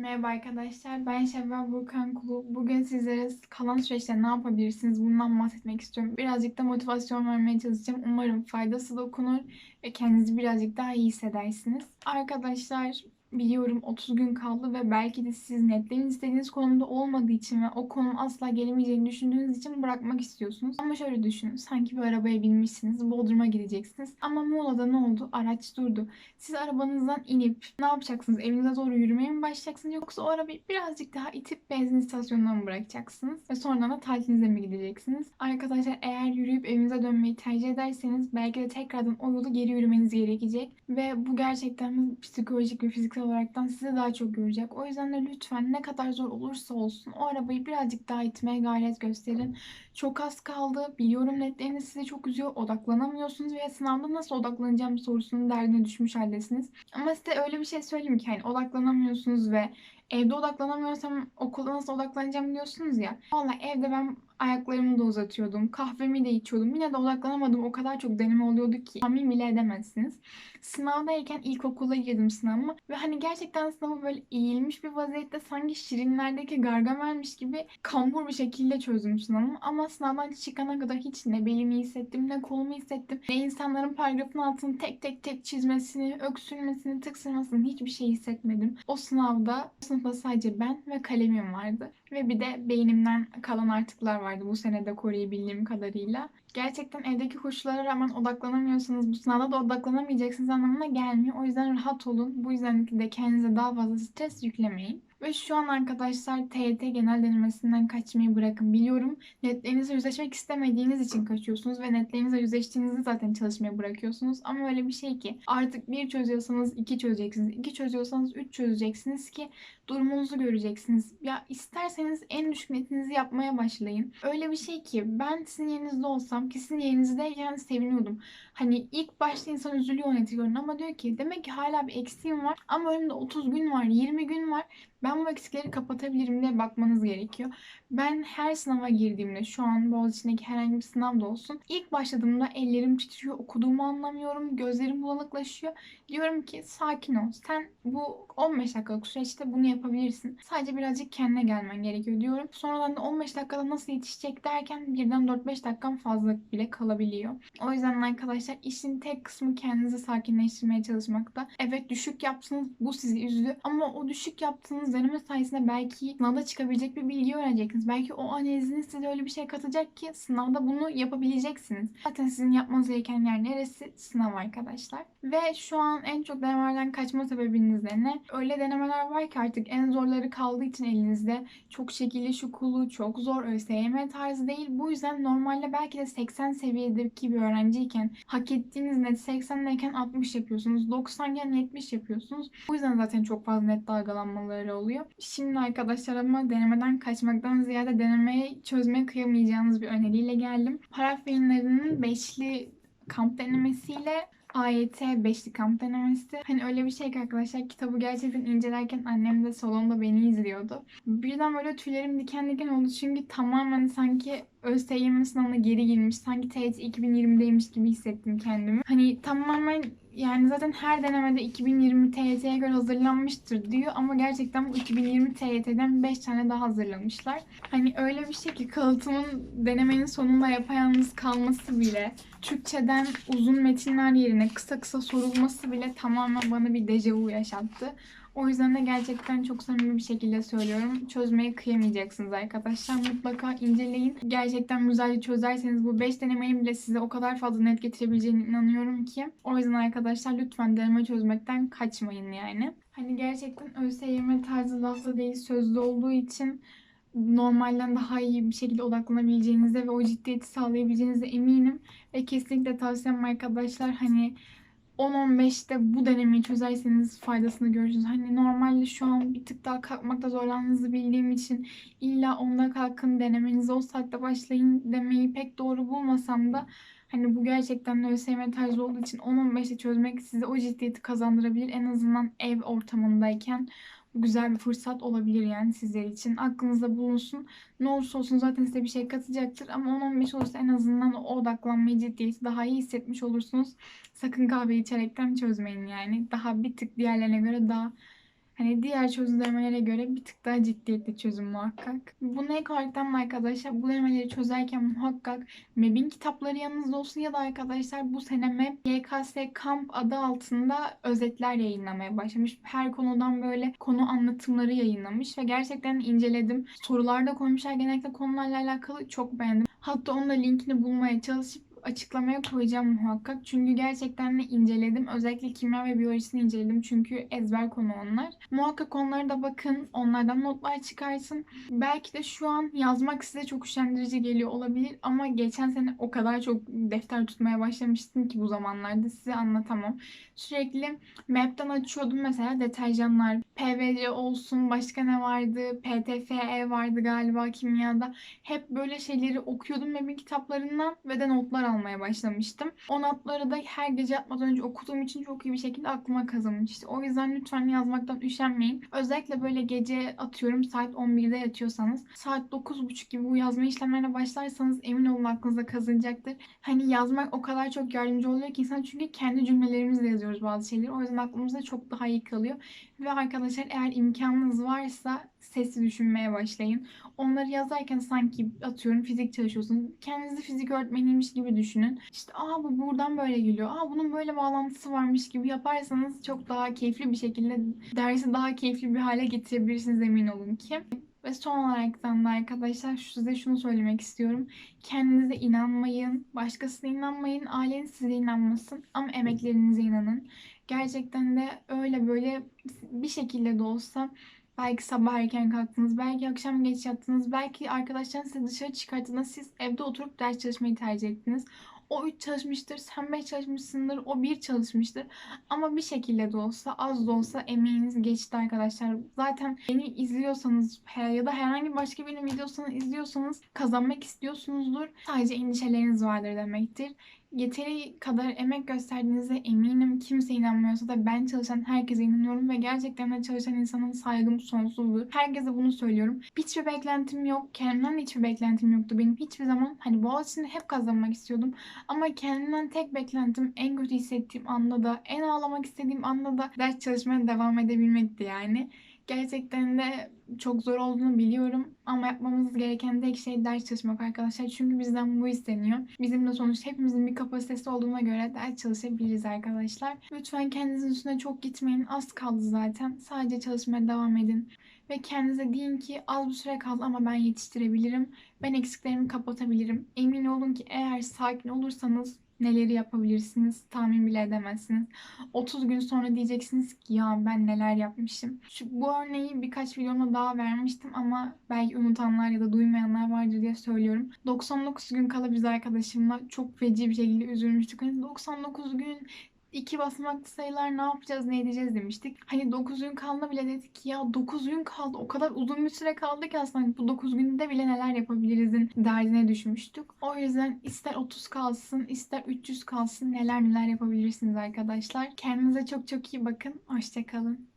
Merhaba arkadaşlar, ben Şevval Burkan Kulu. Bugün sizlere kalan süreçte ne yapabilirsiniz bundan bahsetmek istiyorum. Birazcık da motivasyon vermeye çalışacağım. Umarım faydası dokunur ve kendinizi birazcık daha iyi hissedersiniz. Arkadaşlar biliyorum 30 gün kaldı ve belki de siz netlerin istediğiniz konumda olmadığı için ve o konum asla gelemeyeceğini düşündüğünüz için bırakmak istiyorsunuz. Ama şöyle düşünün, sanki bir arabaya binmişsiniz, Bodrum'a gideceksiniz. Ama Muğla'da ne oldu? Araç durdu. Siz arabanızdan inip ne yapacaksınız? Evinize doğru yürümeye mi başlayacaksınız? Yoksa o arabayı birazcık daha itip benzin istasyonuna mı bırakacaksınız? Ve sonradan da tatilinize mi gideceksiniz? Arkadaşlar eğer yürüyüp evinize dönmeyi tercih ederseniz belki de tekrardan o yolu geri yürümeniz gerekecek. Ve bu gerçekten psikolojik ve fiziksel olaraktan sizi daha çok görecek. O yüzden de lütfen ne kadar zor olursa olsun o arabayı birazcık daha itmeye gayret gösterin. Çok az kaldı. Biliyorum netleriniz sizi çok üzüyor. Odaklanamıyorsunuz ve sınavda nasıl odaklanacağım sorusunun derdine düşmüş haldesiniz. Ama size öyle bir şey söyleyeyim ki hani odaklanamıyorsunuz ve evde odaklanamıyorsam okulda nasıl odaklanacağım diyorsunuz ya. Valla evde ben ayaklarımı da uzatıyordum. Kahvemi de içiyordum. Yine de odaklanamadım. O kadar çok deneme oluyordu ki tahmin bile edemezsiniz. Sınavdayken ilkokula girdim sınavıma ve hani gerçekten sınavı böyle eğilmiş bir vaziyette sanki Şirinler'deki Gargamel'miş gibi kambur bir şekilde çözdüm sınavımı. Ama sınavdan çıkana kadar hiç ne belimi hissettim ne kolumu hissettim. Ne insanların paragrafın altını tek tek tek çizmesini, öksürmesini, tıksırmasını hiçbir şey hissetmedim. O sınavda sınıfta sadece ben ve kalemim vardı. Ve bir de beynimden kalan artıklar vardı bu senede koruyabildiğim kadarıyla. Gerçekten evdeki koşullara rağmen odaklanamıyorsanız bu sınavda da odaklanamayacaksınız anlamına gelmiyor. O yüzden rahat olun. Bu yüzden de kendinize daha fazla stres yüklemeyin. Ve şu an arkadaşlar TYT genel denemesinden kaçmayı bırakın. Biliyorum netlerinizle yüzleşmek istemediğiniz için kaçıyorsunuz ve netlerinizle yüzleştiğinizde zaten çalışmaya bırakıyorsunuz. Ama öyle bir şey ki artık bir çözüyorsanız iki çözeceksiniz. iki çözüyorsanız üç çözeceksiniz ki durumunuzu göreceksiniz. Ya isterseniz en düşük netinizi yapmaya başlayın. Öyle bir şey ki ben sizin yerinizde olsam ki sizin yerinizdeyken seviniyordum. Hani ilk başta insan üzülüyor neti görün ama diyor ki demek ki hala bir eksiğim var ama önümde 30 gün var, 20 gün var. Ben bu eksikleri kapatabilirim diye bakmanız gerekiyor. Ben her sınava girdiğimde şu an Boğaziçi'ndeki herhangi bir sınavda olsun. ilk başladığımda ellerim titriyor, okuduğumu anlamıyorum, gözlerim bulanıklaşıyor. Diyorum ki sakin ol. Sen bu 15 dakikalık süreçte bunu yapabilirsin. Sadece birazcık kendine gelmen gerekiyor diyorum. Sonradan da 15 dakikada nasıl yetişecek derken birden 4-5 dakikam fazla bile kalabiliyor. O yüzden arkadaşlar işin tek kısmı kendinizi sakinleştirmeye çalışmakta. Evet düşük yaptınız bu sizi üzdü ama o düşük yaptığınız deneme sayesinde belki sınavda çıkabilecek bir bilgi öğreneceksiniz. Belki o analiziniz size öyle bir şey katacak ki sınavda bunu yapabileceksiniz. Zaten sizin yapmanız gereken yer neresi? Sınav arkadaşlar. Ve şu an en çok denemelerden kaçma sebebiniz de ne? Öyle denemeler var ki artık en zorları kaldığı için elinizde çok şekilli şukulu, çok zor ÖSYM tarzı değil. Bu yüzden normalde belki de 80 seviyedeki bir öğrenciyken hak ettiğiniz net 80'deyken 60 yapıyorsunuz. 90 iken 70 yapıyorsunuz. Bu yüzden zaten çok fazla net dalgalanmaları oluyor. Şimdi arkadaşlar ama denemeden kaçmaktan ziyade denemeyi çözmeye kıyamayacağınız bir öneriyle geldim. Harf yayınlarının beşli kamp denemesiyle AYT beşli kamp denemesi. Hani öyle bir şey ki arkadaşlar kitabı gerçekten incelerken annem de salonda beni izliyordu. Birden böyle tüylerim diken diken oldu çünkü tamamen sanki ÖSYM sınavına geri girmiş. Sanki TYT 2020'deymiş gibi hissettim kendimi. Hani tamamen yani zaten her denemede 2020 TYT'ye göre hazırlanmıştır diyor ama gerçekten bu 2020 TYT'den 5 tane daha hazırlamışlar. Hani öyle bir şey ki kalıtımın denemenin sonunda yapayalnız kalması bile Türkçeden uzun metinler yerine kısa kısa sorulması bile tamamen bana bir dejavu yaşattı. O yüzden de gerçekten çok samimi bir şekilde söylüyorum. Çözmeye kıyamayacaksınız arkadaşlar. Mutlaka inceleyin. Gerçekten güzelce çözerseniz bu 5 denemenin bile size o kadar fazla net getirebileceğine inanıyorum ki. O yüzden arkadaşlar lütfen deneme çözmekten kaçmayın yani. Hani gerçekten ÖSYM tarzı laflı değil sözlü olduğu için normalden daha iyi bir şekilde odaklanabileceğinize ve o ciddiyeti sağlayabileceğinize eminim. Ve kesinlikle tavsiyem arkadaşlar hani 10-15'te bu denemeyi çözerseniz faydasını görürsünüz. Hani normalde şu an bir tık daha kalkmakta zorlandığınızı bildiğim için illa onda kalkın denemenizi o saatte başlayın demeyi pek doğru bulmasam da hani bu gerçekten ÖSYM tarzı olduğu için 10-15'te çözmek size o ciddiyeti kazandırabilir. En azından ev ortamındayken güzel bir fırsat olabilir yani sizler için. Aklınızda bulunsun. Ne olursa olsun zaten size bir şey katacaktır. Ama 10-15 olursa en azından o odaklanmayı ciddiyeti daha iyi hissetmiş olursunuz. Sakın kahve içerekten çözmeyin yani. Daha bir tık diğerlerine göre daha Hani diğer çözümlemelere göre bir tık daha ciddiyetli çözüm muhakkak. Bu ne karakterim arkadaşlar? Bu denemeleri çözerken muhakkak MEB'in kitapları yanınızda olsun ya da arkadaşlar bu sene MEB YKS Kamp adı altında özetler yayınlamaya başlamış. Her konudan böyle konu anlatımları yayınlamış ve gerçekten inceledim. Sorularda koymuşlar genellikle konularla alakalı çok beğendim. Hatta onun da linkini bulmaya çalışıp açıklamaya koyacağım muhakkak. Çünkü gerçekten de inceledim. Özellikle kimya ve biyolojisini inceledim. Çünkü ezber konu onlar. Muhakkak onlara da bakın. Onlardan notlar çıkarsın. Belki de şu an yazmak size çok üşendirici geliyor olabilir. Ama geçen sene o kadar çok defter tutmaya başlamıştım ki bu zamanlarda size anlatamam. Sürekli Map'ten açıyordum mesela deterjanlar. PVC olsun başka ne vardı? PTFE vardı galiba kimyada. Hep böyle şeyleri okuyordum MEB'in kitaplarından ve de notlar almaya başlamıştım. O notları da her gece yatmadan önce okuduğum için çok iyi bir şekilde aklıma kazınmıştı. O yüzden lütfen yazmaktan üşenmeyin. Özellikle böyle gece atıyorum saat 11'de yatıyorsanız saat 9.30 gibi bu yazma işlemlerine başlarsanız emin olun aklınıza kazınacaktır. Hani yazmak o kadar çok yardımcı oluyor ki insan çünkü kendi cümlelerimizle yazıyoruz bazı şeyleri. O yüzden aklımızda çok daha iyi kalıyor. Ve arkadaşlar eğer imkanınız varsa sesli düşünmeye başlayın. Onları yazarken sanki atıyorum fizik çalışıyorsunuz. Kendinizi fizik öğretmeniymiş gibi düşünün. İşte aa bu buradan böyle geliyor. Aa bunun böyle bağlantısı varmış gibi yaparsanız çok daha keyifli bir şekilde dersi daha keyifli bir hale getirebilirsiniz emin olun ki. Ve son olarak da arkadaşlar size şunu söylemek istiyorum. Kendinize inanmayın, başkasına inanmayın, aileniz size inanmasın ama emeklerinize inanın. Gerçekten de öyle böyle bir şekilde de olsa Belki sabah erken kalktınız, belki akşam geç yattınız, belki arkadaşlarınız sizi dışarı çıkarttığında siz evde oturup ders çalışmayı tercih ettiniz. O 3 çalışmıştır, sen 5 çalışmışsındır, o 1 çalışmıştır. Ama bir şekilde de olsa, az da olsa emeğiniz geçti arkadaşlar. Zaten beni izliyorsanız ya da herhangi başka birinin videosunu izliyorsanız kazanmak istiyorsunuzdur. Sadece endişeleriniz vardır demektir yeteri kadar emek gösterdiğinize eminim. Kimse inanmıyorsa da ben çalışan herkese inanıyorum ve gerçekten de çalışan insanın saygım sonsuzdur. Herkese bunu söylüyorum. Hiçbir beklentim yok. Kendimden de hiçbir beklentim yoktu. Benim hiçbir zaman hani Boğaziçi'nde hep kazanmak istiyordum. Ama kendimden tek beklentim en kötü hissettiğim anda da en ağlamak istediğim anda da ders çalışmaya devam edebilmekti yani. Gerçekten de çok zor olduğunu biliyorum ama yapmamız gereken tek şey ders çalışmak arkadaşlar. Çünkü bizden bu isteniyor. Bizim de sonuçta hepimizin bir kapasitesi olduğuna göre ders çalışabiliriz arkadaşlar. Lütfen kendinizin üstüne çok gitmeyin. Az kaldı zaten. Sadece çalışmaya devam edin. Ve kendinize deyin ki az bir süre kaldı ama ben yetiştirebilirim. Ben eksiklerimi kapatabilirim. Emin olun ki eğer sakin olursanız neleri yapabilirsiniz tahmin bile edemezsiniz. 30 gün sonra diyeceksiniz ki ya ben neler yapmışım. Şu, bu örneği birkaç videomda daha vermiştim ama belki unutanlar ya da duymayanlar vardır diye söylüyorum. 99 gün kala biz arkadaşımla çok feci bir şekilde üzülmüştük. Hani 99 gün iki basamaklı sayılar ne yapacağız ne edeceğiz demiştik. Hani 9 gün kaldı bile dedik ki ya 9 gün kaldı o kadar uzun bir süre kaldı ki aslında bu 9 günde bile neler yapabilirizin derdine düşmüştük. O yüzden ister 30 kalsın ister 300 kalsın neler neler yapabilirsiniz arkadaşlar. Kendinize çok çok iyi bakın. Hoşçakalın.